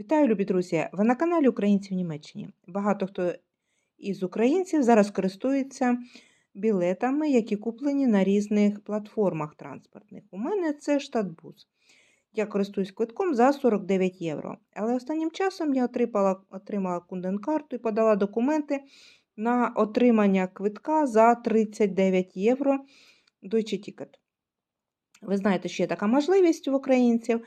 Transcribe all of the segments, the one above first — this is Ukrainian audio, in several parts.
Вітаю, любі друзі! Ви на каналі Українці в Німеччині. Багато хто із українців зараз користується білетами, які куплені на різних платформах транспортних. У мене це штатбус. Я користуюсь квитком за 49 євро. Але останнім часом я отримала, отримала кунденкарту і подала документи на отримання квитка за 39 євро Deutsche Ticket. Ви знаєте, що є така можливість в українців.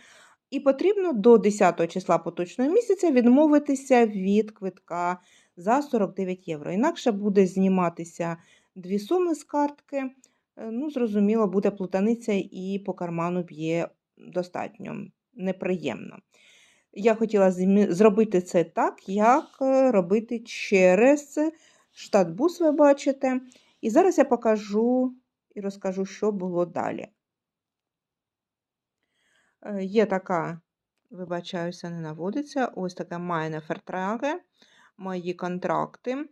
І потрібно до 10 числа поточного місяця відмовитися від квитка за 49 євро. Інакше буде зніматися дві суми з картки. Е, Ну, зрозуміло, буде плутаниця і по карману б'є достатньо неприємно. Я хотіла зробити це так, як е, робити через штатбус, ви бачите. І зараз я покажу і розкажу, що було далі. Е, є така, вибачаюся, не наводиться, ось така майне фертраге, мої контракти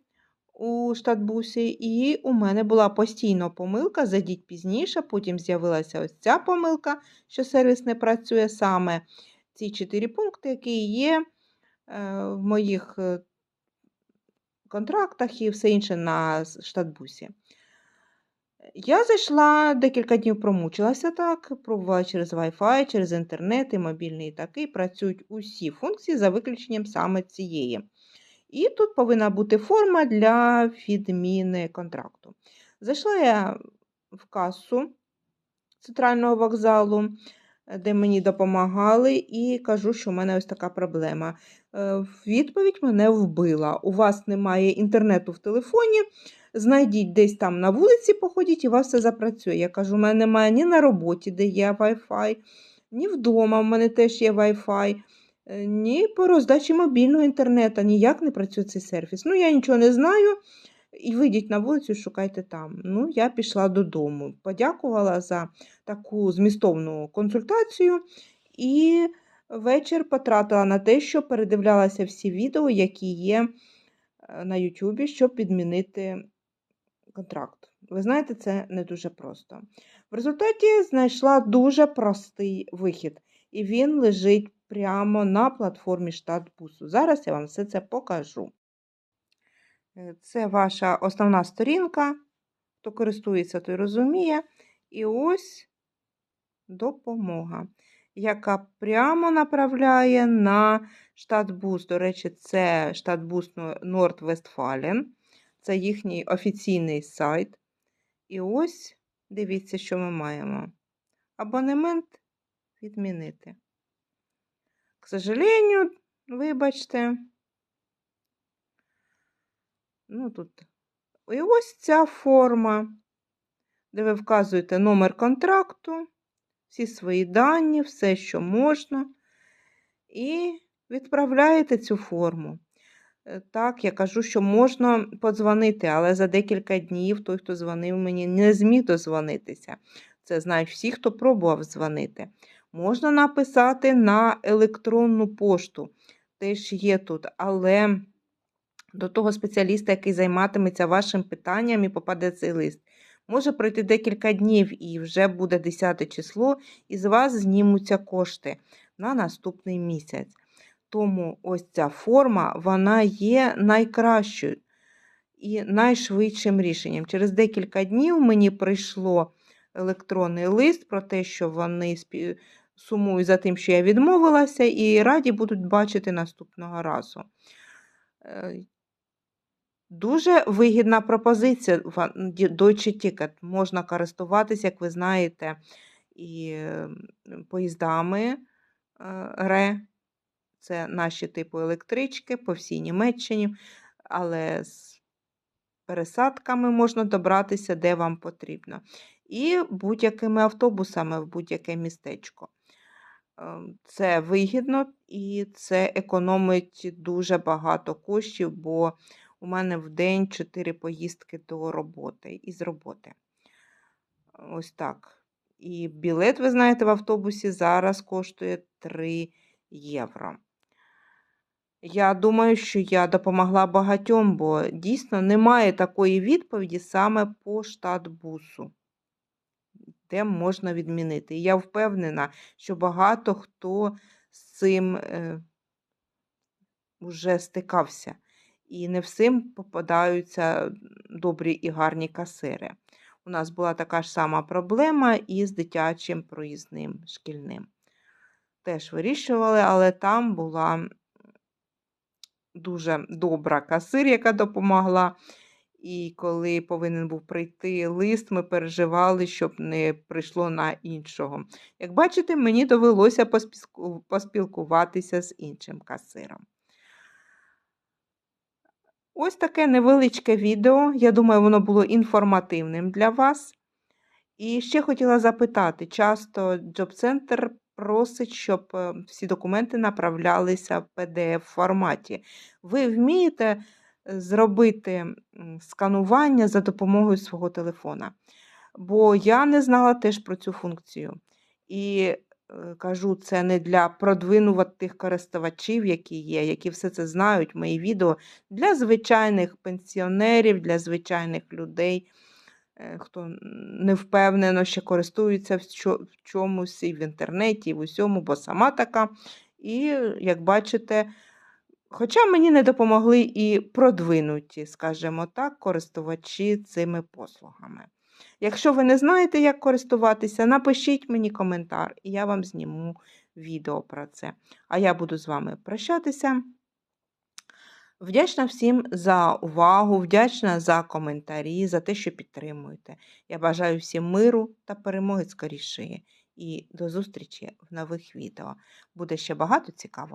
у штатбусі. І у мене була постійно помилка, зайдіть пізніше, потім з'явилася ось ця помилка, що сервіс не працює саме ці чотири пункти, які є е, в моїх е, контрактах і все інше на штатбусі. Я зайшла декілька днів промучилася так, пробувала через Wi-Fi, через інтернет і мобільний і такий. Працюють усі функції за виключенням саме цієї. І тут повинна бути форма для відміни контракту. Зайшла я в касу центрального вокзалу, де мені допомагали, і кажу, що в мене ось така проблема. Е, відповідь мене вбила. У вас немає інтернету в телефоні знайдіть десь там на вулиці, походіть, і у вас все запрацює. Я кажу, у мене немає ні на роботі, де є Wi-Fi, ні вдома в мене теж є Wi-Fi, е, ні по роздачі мобільного інтернету, ніяк не працює цей сервіс. Ну, я нічого не знаю. І вийдіть на вулицю, шукайте там. Ну, я пішла додому. Подякувала за таку змістовну консультацію і вечір потратила на те, що передивлялася всі відео, які є е, на Ютубі, щоб підмінити контракт. Ви знаєте, це не дуже просто. В результаті знайшла дуже простий вихід, і він лежить прямо на платформі штатбусу. Зараз я вам все це покажу. Е, це ваша основна сторінка. Хто користується, той розуміє. І ось допомога, яка прямо направляє на штатбус. До речі, це штатбус Норд-Вестфален. Це їхній офіційний сайт. І ось дивіться, що ми маємо. Абонемент відмінити. К сожалению, вибачте. Ну, тут. І ось ця форма, де ви вказуєте номер контракту, всі свої дані, все, що можна, і відправляєте цю форму. Е, так, я кажу, що можна подзвонити, але за декілька днів той, хто дзвонив мені, не зміг дозвонитися. Це знають всі, хто пробував дзвонити. Можна написати на електронну пошту, теж є тут, але до того спеціаліста, який займатиметься вашим питанням і попаде цей лист. Може пройти декілька днів і вже буде 10 число, і з вас знімуться кошти на наступний місяць. Тому ось ця форма вона є найкращою і найшвидшим рішенням. Через декілька днів мені прийшло електронний лист про те, що вони сумують за тим, що я відмовилася, і раді будуть бачити наступного разу. Е, дуже вигідна пропозиція Deutsche Ticket. Можна користуватися, як ви знаєте, і поїздами е, РЕ. Це наші типу електрички по всій Німеччині, але з пересадками можна добратися, де вам потрібно. І будь-якими автобусами в будь-яке містечко. Ем, це вигідно і це економить дуже багато коштів, бо у мене в день 4 поїздки до роботи і з роботи. Ось так. І білет, ви знаєте, в автобусі зараз коштує 3 євро. Я думаю, що я допомогла багатьом, бо дійсно немає такої відповіді саме по штатбусу, де можна відмінити. І я впевнена, що багато хто з цим е, вже стикався. І не всім попадаються добрі і гарні касири. У нас була така ж сама проблема із дитячим проїзним шкільним. Теж вирішували, але там була дуже добра касир, яка допомогла. І коли повинен був прийти лист, ми переживали, щоб не прийшло на іншого. Як бачите, мені довелося поспілкуватися з іншим касиром. Ось таке невеличке відео. Я думаю, воно було інформативним для вас. І ще хотіла запитати: часто Джоб-центр просить, щоб е, всі документи направлялися в pdf форматі. Ви вмієте е, зробити сканування за допомогою свого телефона? Бо я не знала теж про цю функцію. І е, кажу, це не для продвинутих користувачів, які є, які все це знають, мої відео, для звичайних пенсіонерів, для звичайних людей, хто не впевнено ще користується в чомусь і в інтернеті, і в усьому, бо сама така. І, як бачите, Хоча мені не допомогли і продвинуті, скажімо так, користувачі цими послугами. Якщо ви не знаєте, як користуватися, напишіть мені коментар, і я вам зніму відео про це. А я буду з вами прощатися. Вдячна всім за увагу, вдячна за коментарі, за те, що підтримуєте. Я бажаю всім миру та перемоги скорішої. І до зустрічі в нових відео. Буде ще багато цікавого.